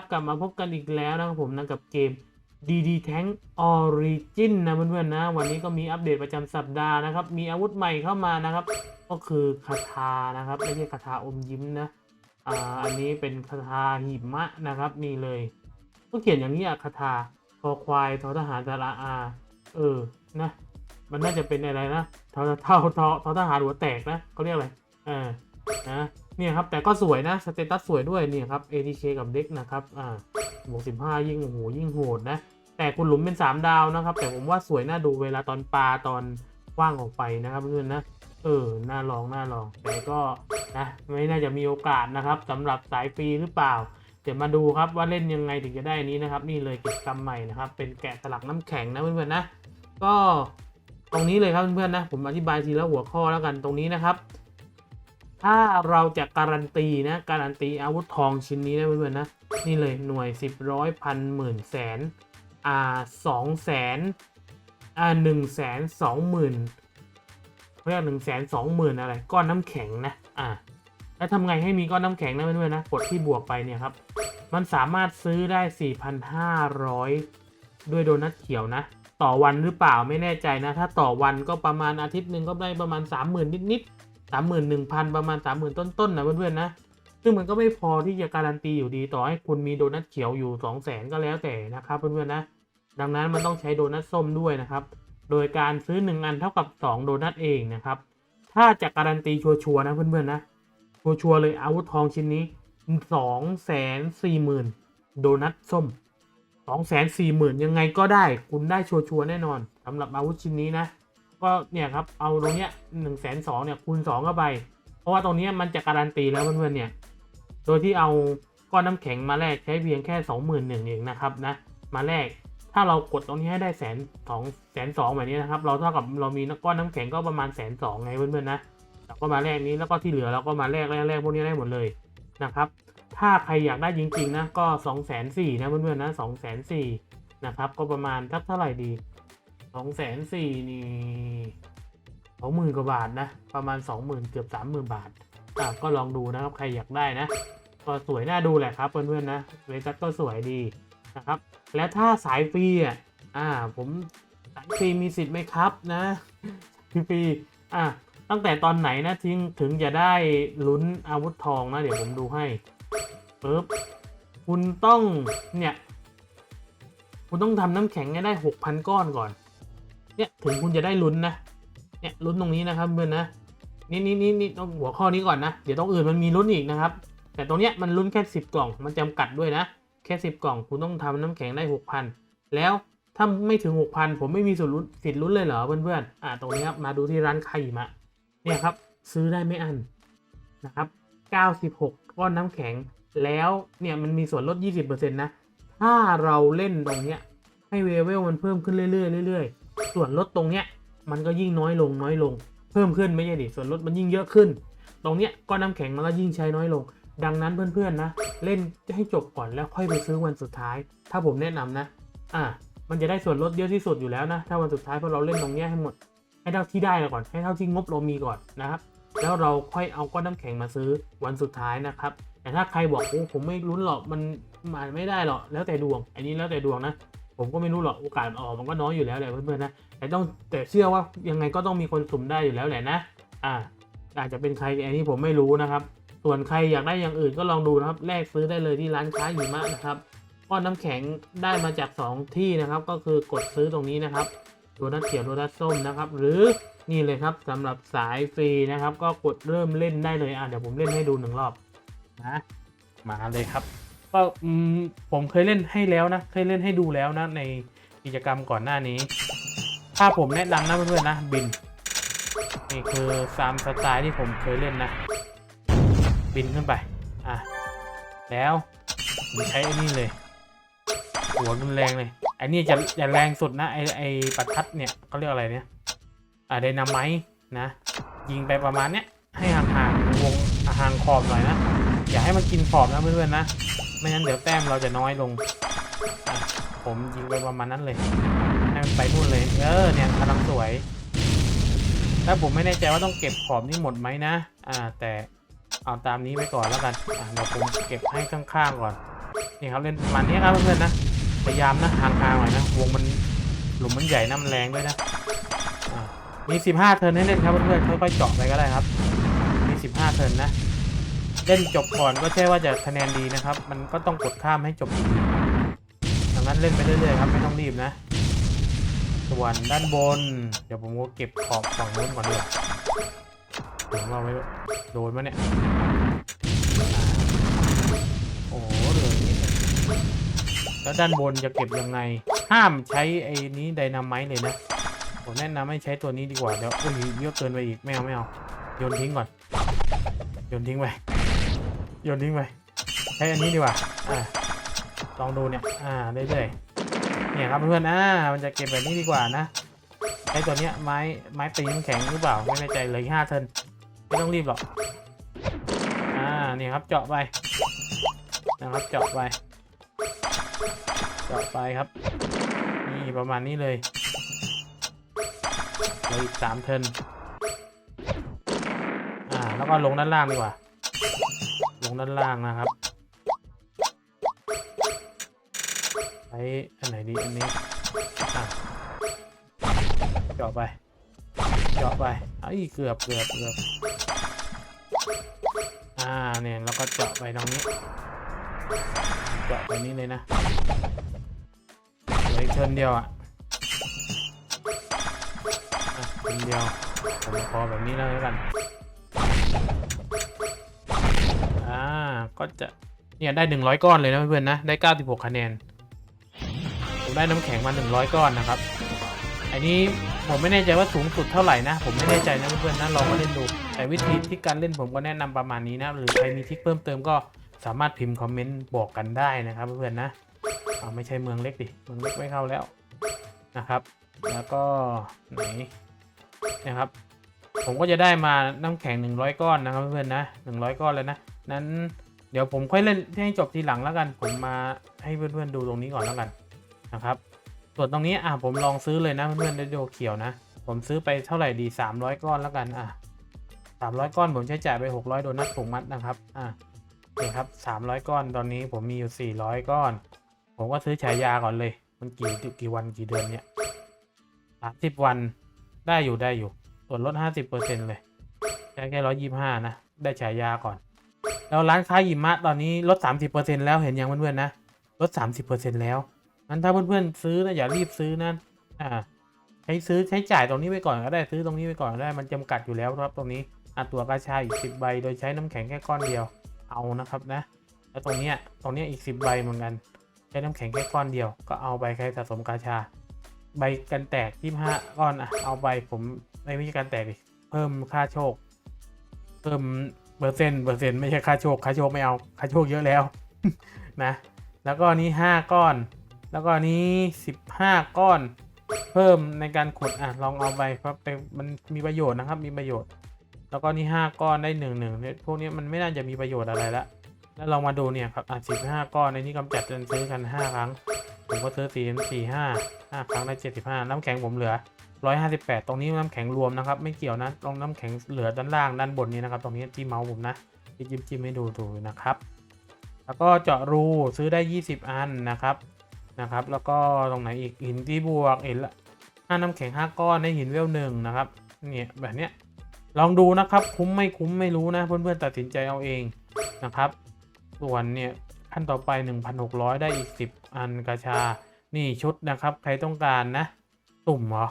ับกลับมาพบกันอีกแล้วนะครับผมนะกับเกม DD Tank Origin นะเพื่อนๆนะ วันนี้ก็มีอัปเดตประจำสัปดาห์นะครับ มีอาวุธใหม่เข้ามานะครับ ก็คือคาถานะครับไม่ใช่คาถาอมยิ้มนะอ่าอันนี้เป็นคาถาหิมะนะครับนี่เลย ก็เขียนอย่างนี้อะคาถาคอควายทอทหารสระอา เออนะมันน่าจะเป็นอะไรนะทอเท่าทอทอทหารหัวแตกนะเขาเรียกอะไรเออนะ เนี่ยครับแต่ก็สวยนะสเตตัสสวยด้วยเนี่ยครับ ATK กับเด็กนะครับอ่าบวกสิบห้ายิ่งโอ้โหยิ่งโหดนะแต่คุณหลุมเป็น 3 ดาวนะครับ แต่ผมว่าสวยน่าดูเวลาตอนปลาตอนว้างออกไปนะครับเพื่อนๆนะเออน่าลองน่าลองแต่ก็นะไม่น่าจะมีโอกาสนะครับสำหรับสายฟรีหรือเปล่าเดี๋ยวมาดูครับว่าเล่นยังไงถึงจะได้นนี้นะครับ นี่เลยกิจกรรมใหม่นะครับ เป็นแกะสลักน้ำแข็งนะเพื่อนๆนะ ก็ตรงนี้เลยครับเพื่อนๆนะ ผมอธิบายทีละหัวข้อแล้วกันตรงนี้นะครับ ถ้าเราจะการันตีนะ การันตีอาวุธทองชิ้นนี้นะเพื่อนๆนะ นี่เลยหน่วยสิบร้อยพันหมื่นแสนอ่าสองแสนอ่าหนึ่งแสนสองหมื่นเรียกหนึ่งแสนสองหมื่นอะไร ก้อนน้ำแข็งนะ อ่า แล้วทำไงให้มีก้อนน้ำแข็งนะเพื่อนๆนะ กดที่บวกไปเนี่ยครับ มันสามารถซื้อได้ 4,500 ด้วยโดนัทเขียวนะ ต่อวันหรือเปล่าไม่แน่ใจนะ ถ้าต่อวันก็ประมาณอาทิตย์หนึ่งก็ได้ประมาณ 30,000 นิดๆ 31,000ประมาณ30,000ต้นๆนะเพื่อนๆนะ ซึ่งมันก็ไม่พอที่จะการันตีอยู่ดีต่อให้คุณมีโดนัทเขียวอยู่2 0 0แสนก็แล้วแต่นะครับเพื่อนๆนะ ดังนั้นมันต้องใช้โดนัทส้มด้วยนะครับ โดยการซื้อ1อันเท่ากับ2โดนัทเองนะครับ ถ้าจะการันตีชัวร์ๆนะเพื่อนๆนะ ชัวร์ๆเลยอาวุธทองชิ้นนี้2 4 0 0 0 0โดนัทส้ม2 4 0 0 0 0ยังไงก็ได้ คุณได้ชัวร์ๆแน่นอนสำหรับอาวุธชิ้นนี้นะ ก็เนี่ยครับเอาตรงเนี้ย1 2 0 0 0เนี่ยคูณ2เข้าไป เพราะว่าตรงเนี้ยมันจะการันตีแล้วเพื่อนๆเนี่ยโดยที่เอาก้อนน้ำแข็งมาแลกใช้เพียงแค่สองหมื่นหนึ่งเองนะครับนะมาแลกถ้าเรากดตรงนี้ให้ได้แสนสองแสนสองแบบนี้นะครับเราเท่ากับเรามีก้อนน้ำแข็งก็ประมาณแสนสองไงเพื่อนๆนะเราก็มาแลกนี้แล้วก็ที่เหลือเราก็มาแลกแลกแลกพวกนี้ได้หมดเลยนะครับ ถ้าใครอยากได้จริงๆนะก็สองแสนสี่นะเพื่อนๆนะสองแสนสี่นะครับก็ประมาณทักเท่าไหร่ดี สองแสนสี่นี่สองหมื่นกว่าบาทนะ ประมาณสองหมื่นเกือบสามหมื่นบาทอะก็ลองดูนะครับ ใครอยากได้นะ ก็สวยน่าดูแหละครับเพื่อนๆนะเวตัสก็สวยดีนะครับ และถ้าสายฟรีอะอ่าผมสายฟรีมีสิทธิ์ไหมครับนะฟรีอะตั้งแต่ตอนไหนนะทิ้งถึงจะได้ลุ้นอาวุธทองนะเดี๋ยวผมดูให้ปึ๊บคุณต้องเนี่ย คุณต้องทำน้ำแข็งให้ได้หกพันก้อนก่อน เนี่ยถึงคุณจะได้ลุ้นนะ เนี่ยลุ้นตรงนี้นะครับเพื่อนนะนี่นี่นี่นี่ต้องหัวข้อนี้ก่อนนะ เดี๋ยวตรงอื่นมันมีลุ้นอีกนะครับ แต่ตรงเนี้ยมันลุ้นแค่สิบกล่อง มันจำกัดด้วยนะ แค่สิบกล่อง คุณต้องทำน้ำแข็งได้หกพันแล้วถ้าไม่ถึงหกพันผมไม่มีส่วนลุ้นสิทธิ์ลุ้นเลยเหรอเพื่อนๆ อ่าตรงนี้ครับ มาดูที่ร้านไข่มะเนี่ยครับ ซื้อได้ไม่อันนะครับเก้าสิบหกก้อนน้ำแข็ง แล้วเนี่ยมันมีส่วนลดยี่สิบเปอร์เซ็นต์นะ ถ้าเราเล่นตรงเนี้ยให้เวเวลมันเพิ่มขึ้นเรื่อยๆเรื่อยๆ ส่วนลดตรงเนี้ยมันก็ยิ่งน้อยลงน้อยลง เพิ่มขึ้นไม่ใช่ดิส่วนลดมันยิ่งเยอะขึ้น ตรงเนี้ยก้อนน้ำแข็งมันก็ยิ่งใช้น้อยลง ดังนั้นเพื่อนๆนะ เล่นให้จบก่อนแล้วค่อยไปซื้อวันสุดท้าย ถ้าผมแนะนำนะ อ่า มันจะได้ส่วนลดเยอะที่สุดอยู่แล้วนะ ถ้าวันสุดท้ายพอเราเล่นตรงเนี้ยให้หมด ให้เท่าที่ได้ก่อน ให้เท่าที่งบเรามีก่อนนะครับแล้วเราค่อยเอาก้อนน้ำแข็งมาซื้อวันสุดท้ายนะครับ แต่ถ้าใครบอกโอ้ผมไม่ลุ้นหรอกมันมันไม่ได้หรอกแล้วแต่ดวง อันนี้แล้วแต่ดวงนะ ผมก็ไม่รู้หรอกโอกาสออกมันก็น้อยอยู่แล้วแหละเพื่อนๆนะแต่ต้องแต่เชื่อว่ายังไงก็ต้องมีคนสุ่มได้อยู่แล้วแหละนะ อ่า อาจจะเป็นใครอันนี้ผมไม่รู้นะครับ ส่วนใครอยากได้อย่างอื่นก็ลองดูนะครับแลกซื้อได้เลยที่ร้านค้าหิมะนะครับก้อนน้ำแข็งได้มาจาก 2 ที่นะครับ ก็คือกดซื้อตรงนี้นะครับตัวนัดเขียวตัวนัดส้มนะครับ หรือนี่เลยครับสำหรับสายฟรีนะครับ ก็กดเริ่มเล่นได้เลยอะเดี๋ยวผมเล่นให้ดูหนึ่งรอบนะมาเลยครับ ก็ผมเคยเล่นให้แล้วนะ เคยเล่นให้ดูแล้วนะ ในกิจกรรมก่อนหน้านี้ ถ้าผมแนะนำนะเพื่อนๆนะบิน นี่คือซามสไตล์ที่ผมเคยเล่นนะ บินขึ้นไป อะ แล้วผมใช้อ้นี่เลย หัวรุนแรงเลยไอ้นี่จะจะแรงสุดนะไอไอประทัดเนี่ยเขาเรียกอะไรเนี่ยอ่าไดนาไมนะ ยิงไปประมาณเนี้ยให้ห่างๆวงห่างขอบหน่อยนะ อย่าให้มันกินขอบนะเพื่อนๆนะ ไม่งั้นเดี๋ยวแต้มเราจะน้อยลง ผมยิงไปประมาณนั้นเลย ให้มันไปนู่นเลย เออเนี่ยกำลังสวย ถ้าผมไม่แน่ใจว่าต้องเก็บขอบนี่หมดไหมนะ อ่า แต่เอาตามนี้ไปก่อนแล้วกันอะเดี๋ยวผมเก็บให้ข้างๆก่อน นี่ครับเล่นประมาณนี้ครับเพื่อนๆนะ พยายามนะห่างๆหน่อยนะ วงมันหลุมมันใหญ่นะมันแรงด้วยนะมี 15 เทิร์นให้เล่นครับเพื่อนๆค่อยๆเจาะไปก็ได้ครับ มี 15 เทิร์นนะ เล่นจบก่อนก็ใช่ว่าจะคะแนนดีนะครับ มันก็ต้องกดข้ามให้จบดังนั้นเล่นไปเรื่อยๆครับไม่ต้องรีบนะ ส่วนด้านบน เดี๋ยวผมก็เก็บขอบฝั่งนู้นก่อนดีกว่าถึงว่าไม่โดนมาเนี่ย โอ้โหเลยแล้วด้านบนจะเก็บยังไง ห้ามใช้ไอ้นี้ไดนาไมต์เลยนะผมแนะนำให้ใช้ตัวนี้ดีกว่าเดี๋ยวอุ้ยเยอะเกินไปอีกไม่เอาไม่เอาโยนทิ้งก่อนโยนทิ้งไป โยนทิ้งไปใช้อันนี้ดีกว่าอ่าลองดูเนี่ย อ่าเรื่อยๆเนี่ยครับเพื่อนๆอ่ามันจะเก็บแบบนี้ดีกว่านะใช้ตัวเนี้ยไม้ไม้ตีน้ำแข็งหรือเปล่าไม่แน่ใจเหลยห้าเทินไม่ต้องรีบหรอก อ่าเนี่ยครับเจาะไปนะครับเจาะไปเจาะไปครับ นี่ประมาณนี้เลยเลยอีกสามเทินอ่าแล้วก็ลงด้านล่างดีกว่า งด้านล่างนะครับใช้อันไหนดีอันนี้เจาะไปเจาะไปเอ้ยเกือบเกือบเกือบอ่าเนี่ยแล้วก็เจาะไปตรงนี้เจาะไปนี้เลยนะเหลยเชิญเดียวอะเชิญเดียวผมพอแบบนี้แล้วกัน ก็จะเนี่ยได้ 100 ก้อนเลยนะเพื่อนๆนะ ได้ 96 คะแนน ผมได้น้ำแข็งมา 100 ก้อนนะครับ อันนี้ผมไม่แน่ใจว่าสูงสุดเท่าไหร่นะ ผมไม่แน่ใจนะเพื่อนๆนะลองมาเล่นดู แต่วิธีที่การเล่นผมก็แนะนำประมาณนี้นะ หรือใครมีทริคเพิ่มเติมก็สามารถพิมพ์คอมเมนต์บอกกันได้นะครับเพื่อนๆนะเอาไม่ใช่เมืองเล็กดิ เมืองเล็กไม่เข้าแล้วนะครับ แล้วก็ไหนนะครับ ผมก็จะได้มาน้ำแข็ง 100 ก้อนนะครับเพื่อนๆนะ 100 ก้อนเลยนะ นั้น เดี๋ยวผมค่อยเล่นให้จบทีหลังแล้วกัน ผมมาให้เพื่อนๆดูตรงนี้ก่อนแล้วกันนะครับ ส่วนตรงนี้อะผมลองซื้อเลยนะเพื่อนๆได้ดูเขียวนะ ผมซื้อไปเท่าไหร่ดี 300 ก้อนแล้วกันอะ300 ก้อนผมใช้จ่ายไป 600 โดนัทถุงมัดนะครับอะนี่ครับ 300 ก้อนตอนนี้ผมมีอยู่ 400 ก้อน ผมก็ซื้อฉายาก่อนเลย มันกี่กี่วันกี่เดือนเนี่ย30 วันได้อยู่ได้อยู่ส่วนลด 50%เลยใช้แค่125 นะ ได้ฉายาก่อน แล้วร้านค้าหิมะตอนนี้ลด 30%แล้วเห็นยังเพื่อนๆนะลด 30%แล้วงั้นถ้าเพื่อนๆซื้อนะอย่ารีบซื้อนะอ่าใช้ซื้อใช้จ่ายตรงนี้ไปก่อนก็ได้ซื้อตรงนี้ไปก่อนก็ได้มันจำกัดอยู่แล้วครับตรงนี้อะตัวกระชายอีก10ใบ โดยใช้น้ำแข็งแค่ก้อนเดียวเอานะครับนะ แล้วตรงเนี้ยตรงเนี้ยอีก10ใบเหมือนกัน ใช้น้ำแข็งแค่ก้อนเดียว ก็เอาไปใครสะสมกาชา ใบกันแตก25ก้อนอะเอาไปผมไม่ใช่การแตกดิเพิ่มค่าโชค เพิ่ม เปอร์เซ็นต์เปอร์เซ็นต์ไม่ใช่ค่าโชคค่าโชคไม่เอาค่าโชคเยอะแล้วนะแล้วก็อันนี้ห้าก้อน แล้วก็อันนี้สิบห้าก้อน เพิ่มในการขุดอะลองเอาไปเพราะเป็นมันมีประโยชน์นะครับมีประโยชน์ แล้วก็นี่ห้าก้อนได้หนึ่งหนึ่งเนี่ยพวกนี้มันไม่น่าจะมีประโยชน์อะไรละแล้วลองมาดูเนี่ยครับอะสิบห้าก้อนในนี้กำจัดจนซื้อกันห้าครั้ง ผมก็ซื้อสี่สี่ห้าห้าครั้งได้เจ็ดสิบห้าน้ำแข็งผมเหลือ ร้อยห้าสิบแปดตรงนี้น้ำแข็งรวมนะครับ ไม่เกี่ยวนะตรงน้ำแข็งเหลือด้านล่างด้านบนนี้นะครับ ตรงนี้ที่เมาส์ผมนะที่จิ้มจิ้มให้ดูดูนะครับ แล้วก็เจาะรูซื้อได้ 20 อันนะครับนะครับ แล้วก็ตรงไหนอีกหินที่บวกเห็นละห้าน้ำแข็งห้าก้อนได้หินเวลหนึ่งนะครับเนี่ยแบบเนี้ยลองดูนะครับคุ้มไม่คุ้มไม่รู้นะ เพื่อนๆตัดสินใจเอาเองนะครับ ส่วนเนี่ยขั้นต่อไป 1,600 ได้อีก 10 อันกระชา นี่ชุดนะครับ ใครต้องการนะ สุ่มเหรอ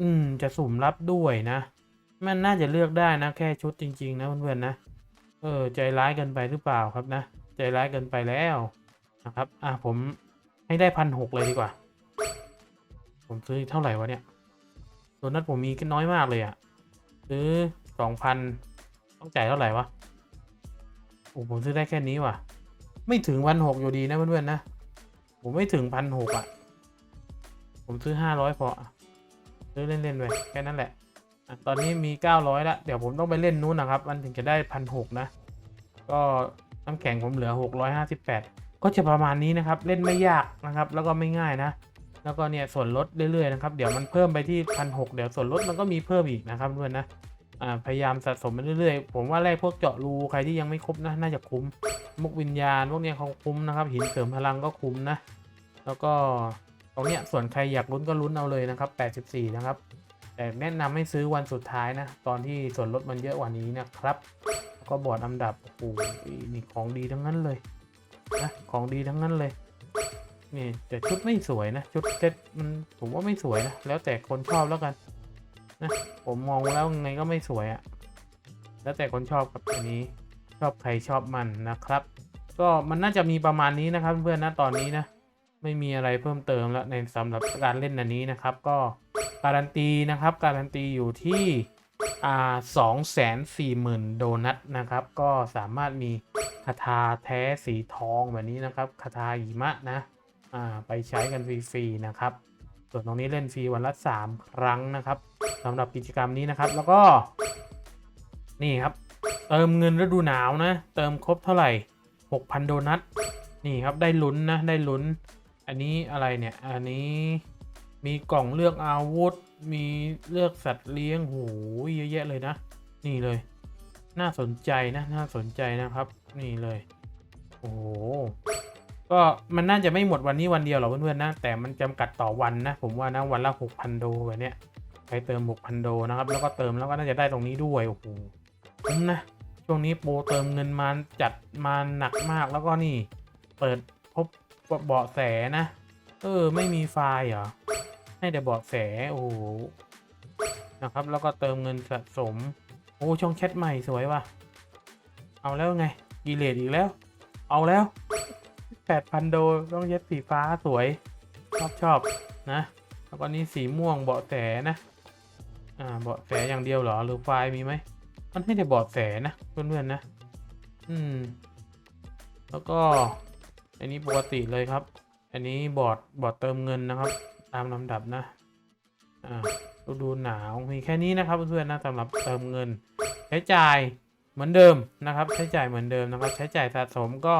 อืม จะสุ่มรับด้วยนะ มันน่าจะเลือกได้นะ แค่ชุดจริง ๆ นะเพื่อนๆนะ เออ ใจร้ายเกินไปหรือเปล่าครับนะ ใจร้ายเกินไปแล้วนะครับ อะผมให้ได้พันหกเลยดีกว่า ผมซื้อเท่าไหร่วะเนี่ยโดนัทผมมีน้อยมากเลยอะ่ะ ซื้อสองพันต้องจ่ายเท่าไหร่วะโอ้ผมซื้อได้แค่นี้ว่ะ ไม่ถึงพันหกอยู่ดีนะเพื่อนๆนะ ผมไม่ถึงพันหกอะ ผมซื้อห้าร้อยพอ อะซื้อเล่นๆไปแค่นั้นแหละตอนนี้มีเก้าร้อยละเดี๋ยวผมต้องไปเล่นนู้นนะครับ มันถึงจะได้พันหกนะ ก็น้ำแข็งผมเหลือหกร้อยห้าสิบแปดก็จะประมาณนี้นะครับ เล่นไม่ยากนะครับ แล้วก็ไม่ง่ายนะ แล้วก็เนี่ยส่วนลดเรื่อยๆนะครับ เดี๋ยวมันเพิ่มไปที่พันหเดี๋ยวส่วนลดมันก็มีเพิ่มอีกนะครับเพื่อนนะพยายามสะสมไปเรื่อยๆ ผมว่าแรกพวกเจาะรูใครที่ยังไม่ครบนะ น่าจะคุ้มมุกวิญญาณพวกเนี้ยเขาคุ้มนะครับ หินเสริมพลังก็คุ้มนะ แล้วก็ รงเนี้ยส่วนใครอยากลุ้นก็ลุ้นเอาเลยนะครับ 84 นะครับ แต่แนะนำให้ซื้อวันสุดท้ายนะ ตอนที่ส่วนลดมันเยอะกว่านี้นะครับ ก็บอร์ดอันดับโอ้โหนี่ของดีทั้งนั้นเลยนะของดีทั้งนั้นเลยนี่แต่ชุดไม่สวยนะ ชุดเซ็ตมันผมว่าไม่สวยนะ แล้วแต่คนชอบแล้วกันนะผมมองแล้วไงก็ไม่สวยอะ่ะแล้วแต่คนชอบกับอันนี้ชอบใครชอบมันนะครับ ก็มันน่าจะมีประมาณนี้นะครับ เพื่อนนะตอนนี้นะ ไม่มีอะไรเพิ่มเติมแล้วในสำหรับการเล่นอันนี้นะครับ ก็การันตีนะครับ การันตีอยู่ที่อ่าสองแสนสี่หมื่นโดนัทนะครับ ก็สามารถมีคาถาแท้สีทองแบบนี้นะครับคาถาหิมะนะอ่าไปใช้กันฟรีๆนะครับ ส่วนตรงนี้เล่นฟรีวันละ 3 ครั้งนะครับสำหรับกิจกรรมนี้นะครับ แล้วก็ นี่ครับ เติมเงินฤดูหนาวนะ เติมครบเท่าไหร่ 6,000 โดนัทนี่ครับได้ลุ้นนะได้ลุ้น อันนี้อะไรเนี่ย อันนี้มีกล่องเลือกอาวุธ มีเลือกสัตว์เลี้ยง โห เยอะแยะเลยนะ นี่เลย น่าสนใจนะ น่าสนใจนะครับ นี่เลย โอ้โห ก็มันน่าจะไม่หมดวันนี้วันเดียวหรอกเพื่อนๆนะ แต่มันจำกัดต่อวันนะ ผมว่านะวันละ 6,000 โดแบบเนี้ยใครเติม 6,000 โดนะครับ แล้วก็เติมแล้วก็น่าจะได้ตรงนี้ด้วย โอ้โหคุ้มนะ ช่วงนี้โปรเติมเงินมาจัดมาหนักมาก แล้วก็นี่ เปิด เบาะแสนะ เออ ไม่มีไฟล์เหรอ ให้แต่เบาะแส โอ้โห นะครับ แล้วก็เติมเงินสะสม โอ้ ช่องแชทใหม่สวยว่ะ เอาแล้วไงกีเลดอีกแล้ว เอาแล้ว8,000โดต้องเย็ดสีฟ้าสวย ชอบชอบนะ แล้วก็นี่สีม่วงเบาะแสนะ อ่า เบาะแสอย่างเดียวเหรอ หรือไฟล์มีไหม มันให้แต่เบาะแสนะเพื่อนๆนะ อืม แล้วก็ อันนี้ปกติเลยครับ อันนี้บอร์ดบอร์ดเติมเงินนะครับ ตามลำดับนะอ่าฤดูหนาวมีแค่นี้นะครับเพื่อนๆนะสำหรับเติมเงิน ใช้จ่ายเหมือนเดิมนะครับ ใช้จ่ายเหมือนเดิมนะครับ ใช้จ่ายสะสมก็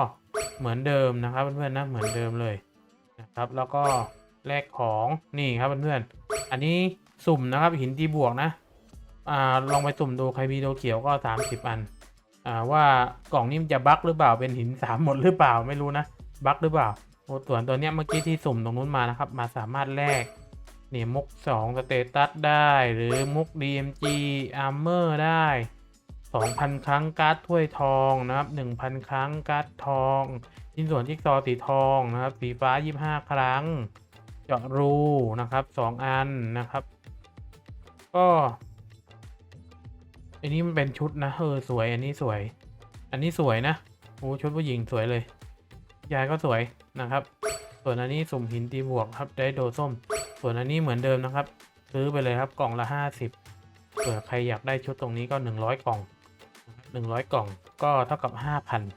เหมือนเดิมนะครับเพื่อนๆนะเหมือนเดิมเลยนะครับ แล้วก็แลกของนี่ครับเพื่อนๆอันนี้สุ่มนะครับหินตีบวกนะอ่าลองไปสุ่มดูใครมีโดเขียวก็ 30 อันอ่าว่ากล่องนี้มันจะบั๊กหรือเปล่าเป็นหินสามหมดหรือเปล่าไม่รู้นะ บั๊กหรือเปล่าโอ้ส่วนตัวเนี้ยเมื่อกี้ที่สุ่มตรงนู้นมานะครับ มาสามารถแลกเนี่ยมุก2สเตตัสได้ หรือมุก DMG Armor ได้ 2,000 ครั้งการ์ดถ้วยทองนะครับ 1,000 ครั้งการ์ดทองชิ้นส่วนที่ซอสีทองนะครับ สีฟ้า 25 ครั้ง เจาะรูนะครับ 2 อันนะครับ ก็อันนี้มันเป็นชุดนะเออสวยอันนี้สวย อันนี้สวยนะโอ้ชุดผู้หญิงสวยเลย ยายก็สวยนะครับ ส่วนอันนี้สุ่มหินตีบวกครับได้โดส้ม ส่วนอันนี้เหมือนเดิมนะครับ ซื้อไปเลยครับกล่องละ 50เผื่อใครอยากได้ชุดตรงนี้ก็ 100 กล่อง 100 กล่องก็เท่ากับ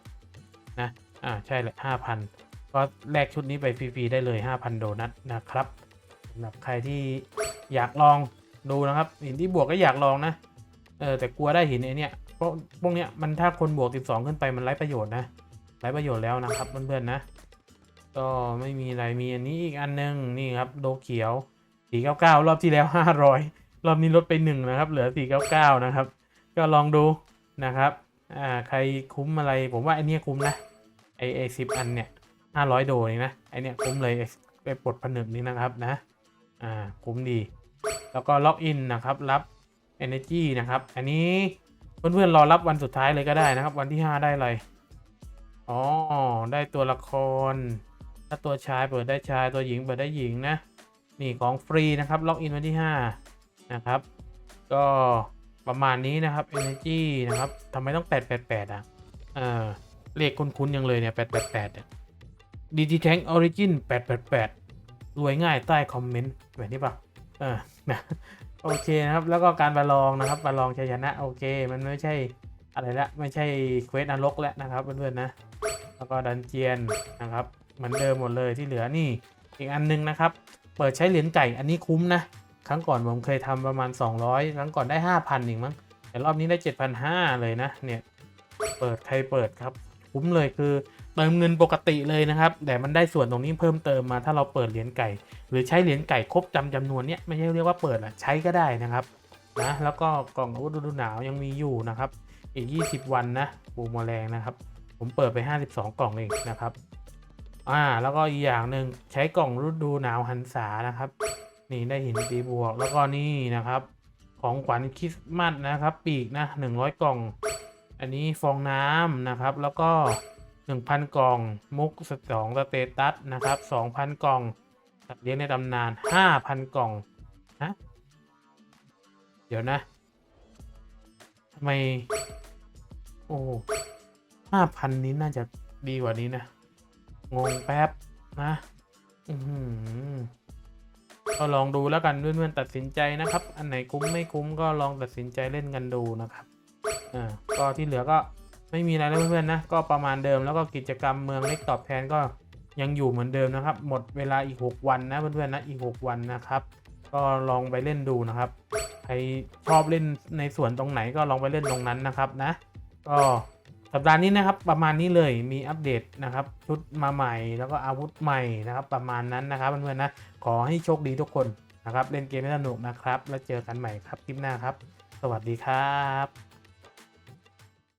5,000 นะ อ่าใช่เลย5,000 ก็แลกชุดนี้ไปฟรีๆได้เลย 5,000 โดนัทนะครับสำหรับใครที่อยากลองดูนะครับ หินที่บวกก็อยากลองนะเออแต่กลัวได้หินไอเนี้ยเพราะพวกเนี้ยมันถ้าคนบวก 12 ขึ้นไปมันไร้ประโยชน์นะ ไร้ประโยชน์แล้วนะครับเพื่อนๆนะ ก็ไม่มีอะไรมีอันนี้อีกอันนึงนี่ครับโดเขียว499 รอบที่แล้ว 500 รอบนี้ลดไป1นะครับ เหลือ 499 นะครับ ก็ลองดูนะครับอ่าใครคุ้มอะไรผมว่าไอเนี้ยคุ้มนะไอไอสิบอันเนี่ย500 โดนี่นะไอเนี้ยคุ้มเลยไปปลดผนึกนี้นะครับนะอ่าคุ้มดี แล้วก็ล็อกอินนะครับรับ Energy นะครับ อันนี้เพื่อนๆรอรับวันสุดท้ายเลยก็ได้นะครับ วันที่ 5 ได้อะไร อ๋อ ได้ตัวละคร ถ้าตัวชายเปิดได้ชาย ตัวหญิงเปิดได้หญิงนะ นี่ของฟรีนะครับ ล็อกอินวันที่ 5 นะครับ ก็ประมาณนี้นะครับ Energy นะครับทำไมต้อง 888 อะ เออเลขคุ้นๆยังเลยเนี่ย 888เนี่ย DT Tank Origin 888 รวยง่ายใต้คอมเมนต์แบบนี้ป่ะ เออนะโอเคนะครับ แล้วก็การประลองนะครับประลองชัยชนะ โอเค มันไม่ใช่อะไรละ ไม่ใช่เควสนรกแล้วนะครับเพื่อนๆนะ แล้วก็ดันเจียนนะครับเหมือนเดิมหมดเลยที่เหลือนี่อีกอันนึงนะครับ เปิดใช้เหรียญไก่อันนี้คุ้มนะครั้งก่อนผมเคยทำประมาณ 200 ครั้งก่อนได้ 5,000เองมั้งแต่รอบนี้ได้ 7,500 เลยนะเนี่ยเปิดใครเปิดครับคุ้มเลยคือเติมเงินปกติเลยนะครับ แต่มันได้ส่วนตรงนี้เพิ่มเติมมาถ้าเราเปิดเหรียญไก่ หรือใช้เหรียญไก่ครบจำจำนวนเนี้ยไม่ใช่เรียกว่าเปิดอะใช้ก็ได้นะครับนะแล้วก็กล่องอาวุธฤดูหนาวยังมีอยู่นะครับ อีก 20 วันนะปูมแมลงนะครับ ผมเปิดไป 52 กล่องเองนะครับ อ่า แล้วก็อีกอย่างหนึ่งใช้กล่องฤดูหนาวหันษานะครับ นี่ได้หินตีบวก แล้วก็นี่นะครับ ของขวัญคริสต์มาสนะครับ ปีกนะ 100 กล่อง อันนี้ฟองน้ำนะครับ แล้วก็ 1,000 กล่อง มุกสองสเตตัสนะครับ 2,000 กล่องสัตว์เลี้ยงในตำนาน 5,000 กล่องฮะเดี๋ยวนะทำไม โอ้ ห้าพันนี้น่าจะดีกว่านี้นะ งงแป๊บนะอือหือก็ลองดูแล้วกันเพื่อนๆตัดสินใจนะครับ อันไหนคุ้มไม่คุ้มก็ลองตัดสินใจเล่นกันดูนะครับอ่าก็ที่เหลือก็ไม่มีอะไรแล้วเพื่อนๆนะ ก็ประมาณเดิมแล้วก็กิจกรรมเมืองเล็กตอบแทนก็ยังอยู่เหมือนเดิมนะครับ หมดเวลาอีก 6 วันนะเพื่อนๆนะอีก 6 วันนะครับ ก็ลองไปเล่นดูนะครับ ใครชอบเล่นในส่วนตรงไหนก็ลองไปเล่นตรงนั้นนะครับนะ ก็ สัปดาห์นี้นะครับประมาณนี้เลยมีอัปเดตนะครับชุดมาใหม่แล้วก็อาวุธใหม่นะครับประมาณนั้นนะครับเพื่อนๆนะขอให้โชคดีทุกคนนะครับเล่นเกมให้สนุกนะครับ แล้วเจอกันใหม่ครับคลิปหน้าครับ สวัสดีครับ